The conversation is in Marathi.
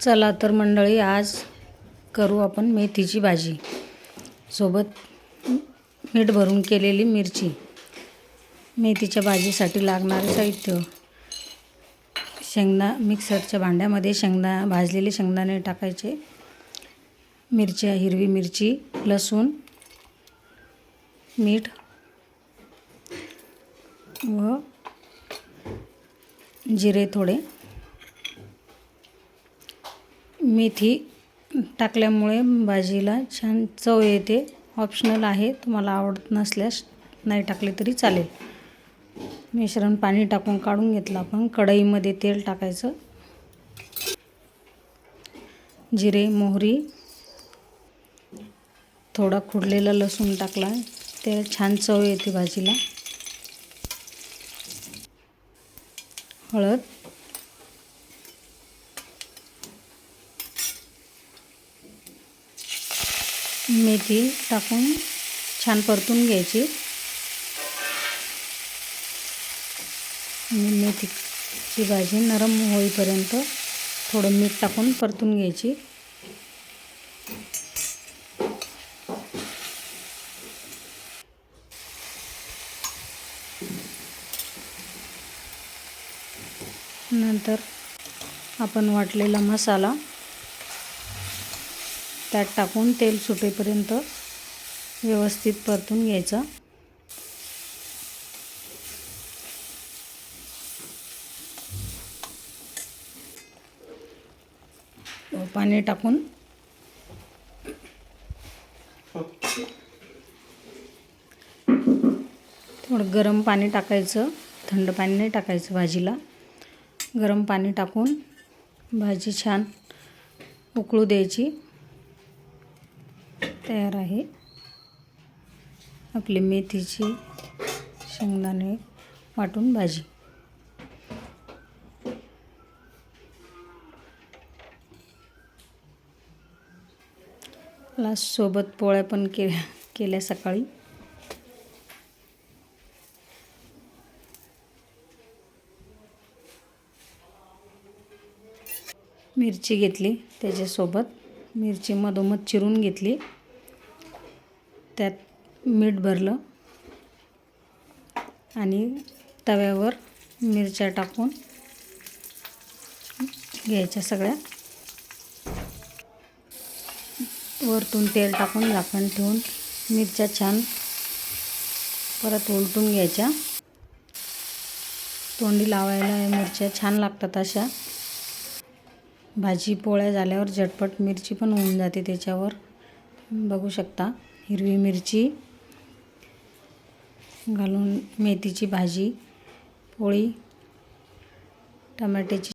चला तर मंडळी आज करू आपण मेथीची भाजी. सोबत मीठ भरून केलेली मिरची. मेथीच्या भाजीसाठी लागणारे साहित्य. शेंगदा मिक्सरच्या भांड्यामध्ये शेंगदा भाजलेले शेंगदाणे टाकायचे. मिरच्या हिरवी मिरची लसूण मीठ व जिरे थोडे. मेथी टाकल्यामुळे भाजीला छान चव येते. ऑप्शनल आहे. तुम्हाला आवडत नसल्यास नाही टाकले तरी चालेल. मिश्रण पाणी टाकून काढून घेतलं आपण. कढईमध्ये तेल टाकायचं. जिरे मोहरी थोडा खुडलेला लसूण टाकला. ते छान चव येते भाजीला. हळद. मेथी टाकून छान परतून घ्यायची. मेथीची भाजी नरम होईपर्यंत थोडं मीठ टाकून परतून घ्यायची. नंतर आपण वाटलेला मसाला त्यात टाकून तेल सुटेपर्यंत व्यवस्थित परतून घ्यायचं. पाणी टाकून थोडं गरम पाणी टाकायचं. थंड पाणी नाही टाकायचं भाजीला. गरम पाणी टाकून भाजी छान उकळू द्यायची. तयार आहे. आपली मेथीची शेंगदाणे वाटून भाजी. लास्टसोबत सोबत पोळ्या पण के केल्या सकाळी. मिरची घेतली त्याच्यासोबत. मिरची मधोमध चिरून घेतली. त्यात मीठ भरलं आणि तव्यावर मिरच्या टाकून घ्यायच्या सगळ्या. वरतून तेल टाकून झाकण ठेवून मिरच्या छान परत उलटून घ्यायच्या. तोंडी लावायला मिरच्या छान लागतात अशा. भाजी पोळ्या झाल्यावर झटपट मिरची पण होऊन जाते त्याच्यावर. बघू शकता. हिरवी मिरची घालून मेथीची भाजी पोळी टमाट्याची